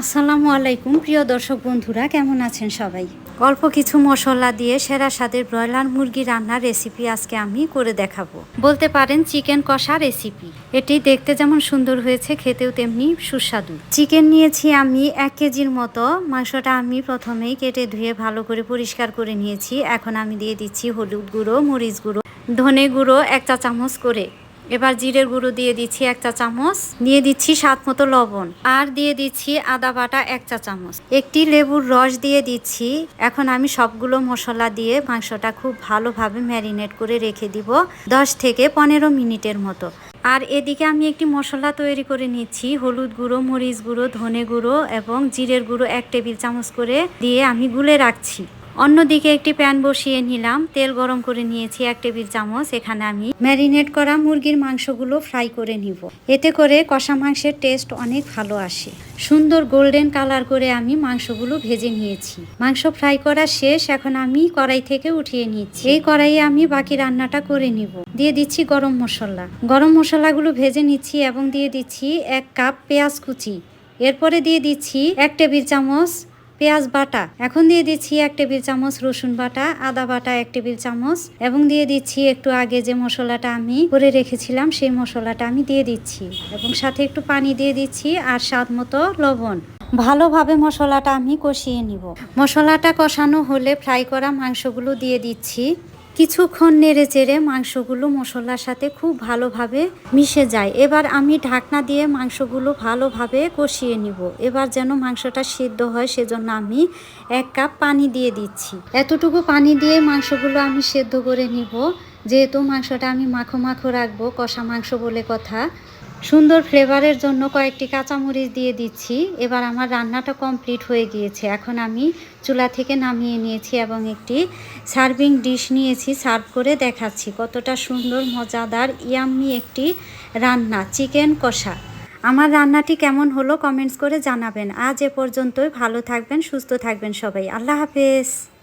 আসসালামু আলাইকুম, প্রিয় দর্শক বন্ধুরা, কেমন আছেন সবাই? অল্প কিছু মশলা দিয়ে সেরা স্বাদের ব্রয়লার মুরগি রান্নার রেসিপি আজকে আমি করে দেখাবো। বলতে পারেন চিকেন কষা রেসিপি। এটি দেখতে যেমন সুন্দর হয়েছে, খেতেও তেমনি সুস্বাদু। চিকেন নিয়েছি আমি এক কেজির মতো। মাংসটা আমি প্রথমেই কেটে ধুয়ে ভালো করে পরিষ্কার করে নিয়েছি। এখন আমি দিয়ে দিচ্ছি হলুদ গুঁড়ো, মরিচ গুঁড়ো, ধনে গুঁড়ো এক চা চামচ করে। এবার জিরের গুঁড়ো দিয়ে দিচ্ছি এক চা চামচ। দিয়ে দিচ্ছি স্বাদ মতো লবণ। আর দিয়ে দিচ্ছি আদা বাটা এক চা চামচ। একটি লেবুর রস দিয়ে দিচ্ছি। এখন আমি সবগুলো মশলা দিয়ে মাংসটা খুব ভালোভাবে ম্যারিনেট করে রেখে দিব দশ থেকে পনেরো মিনিটের মতো। আর এদিকে আমি একটি মশলা তৈরি করে নিচ্ছি। হলুদ গুঁড়ো, মরিচ গুঁড়ো, ধনে গুঁড়ো এবং জিরের গুঁড়ো এক টেবিল চামচ করে দিয়ে আমি গুলে রাখছি। অন্যদিকে একটি প্যান বসিয়ে নিলাম। তেল গরম করে নিয়েছি এক টেবিল চামচ। এখানে আমি ম্যারিনেট করা মুরগির মাংসগুলো ফ্রাই করে নিব। এতে করে কষা মাংসের টেস্ট অনেক ভালো আসে। সুন্দর গোল্ডেন কালার করে আমি মাংসগুলো ভেজে নিয়েছি। মাংস ফ্রাই করা শেষ। এখন আমি কড়াই থেকে উঠিয়ে নিচ্ছি। এই কড়াইয়ে আমি বাকি রান্নাটা করে নিব। দিয়ে দিচ্ছি গরম মশলা। গরম মশলাগুলো ভেজে নিচ্ছি এবং দিয়ে দিচ্ছি এক কাপ পেঁয়াজ কুচি। এরপরে দিয়ে দিচ্ছি এক টেবিল চামচ পেঁয়াজ বাটা। এখন দিয়ে দিচ্ছি এক টেবিল চামচ রসুন বাটা, আদা বাটা এক টেবিল চামচ এবং দিয়ে দিচ্ছি একটু আগে যে মশলাটা আমি করে রেখেছিলাম সেই মশলাটা আমি দিয়ে দিচ্ছি এবং সাথে একটু পানি দিয়ে দিচ্ছি আর স্বাদ মতো লবণ। ভালোভাবে মশলাটা আমি কষিয়ে নিব। মশলাটা কষানো হলে ফ্রাই করা মাংসগুলো দিয়ে দিচ্ছি। কিছুক্ষণ নেড়ে চেড়ে মাংসগুলো মশলার সাথে খুব ভালোভাবে মিশে যায়। এবার আমি ঢাকনা দিয়ে মাংসগুলো ভালোভাবে কষিয়ে নিব। এবার যেন মাংসটা সিদ্ধ হয় সেজন্য আমি এক কাপ পানি দিয়ে দিচ্ছি। এতটুকু পানি দিয়ে মাংসগুলো আমি সেদ্ধ করে নিব। যেহেতু মাংসটা আমি মাখো মাখো রাখব, কষা মাংস বলে কথা সুন্দর ফ্লেভারের জন্য কয়েকটি কাঁচামরিচ দিয়ে দিচ্ছি। এবার আমার রান্নাটা কমপ্লিট হয়ে গিয়েছে। এখন আমি চুলা থেকে নামিয়ে নিয়েছি এবং একটি সার্ভিং ডিশ নিয়েছি, সার্ভ করে দেখাচ্ছি কতটা সুন্দর, মজাদার, ইয়াম্মি একটি রান্না, চিকেন কষা। আমার রান্নাটি কেমন হলো কমেন্টস করে জানাবেন। আজ এ পর্যন্তই, ভালো থাকবেন, সুস্থ থাকবেন সবাই। আল্লাহ হাফেজ।